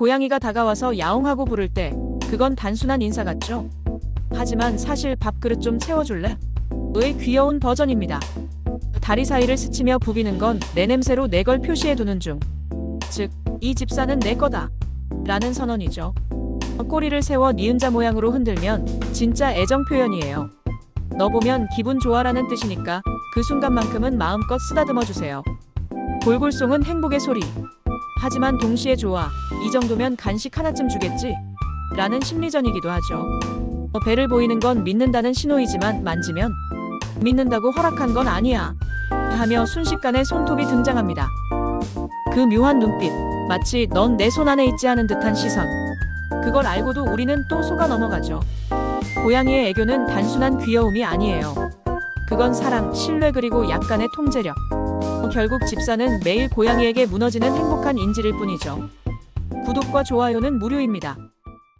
고양이가 다가와서 야옹하고 부를 때 그건 단순한 인사 같죠? 하지만 사실 밥그릇 좀 채워줄래? 의 귀여운 버전입니다. 다리 사이를 스치며 부비는 건 내 냄새로 내 걸 표시해 두는 중. 즉, 이 집사는 내 거다. 라는 선언이죠. 꼬리를 세워 니은자 모양으로 흔들면 진짜 애정 표현이에요. 너 보면 기분 좋아라는 뜻이니까 그 순간만큼은 마음껏 쓰다듬어 주세요. 골골송은 행복의 소리. 하지만 동시에 좋아. 이 정도면 간식 하나쯤 주겠지? 라는 심리전이기도 하죠. 어, 배를 보이는 건 믿는다는 신호이지만 만지면 믿는다고 허락한 건 아니야. 하며 순식간에 손톱이 등장합니다. 그 묘한 눈빛, 마치 넌 내 손 안에 있지 않은 듯한 시선. 그걸 알고도 우리는 또 속아 넘어가죠. 고양이의 애교는 단순한 귀여움이 아니에요. 그건 사랑, 신뢰 그리고 약간의 통제력. 결국 집사는 매일 고양이에게 무너지는 행복한 인질일 뿐이죠. 구독과 좋아요는 무료입니다.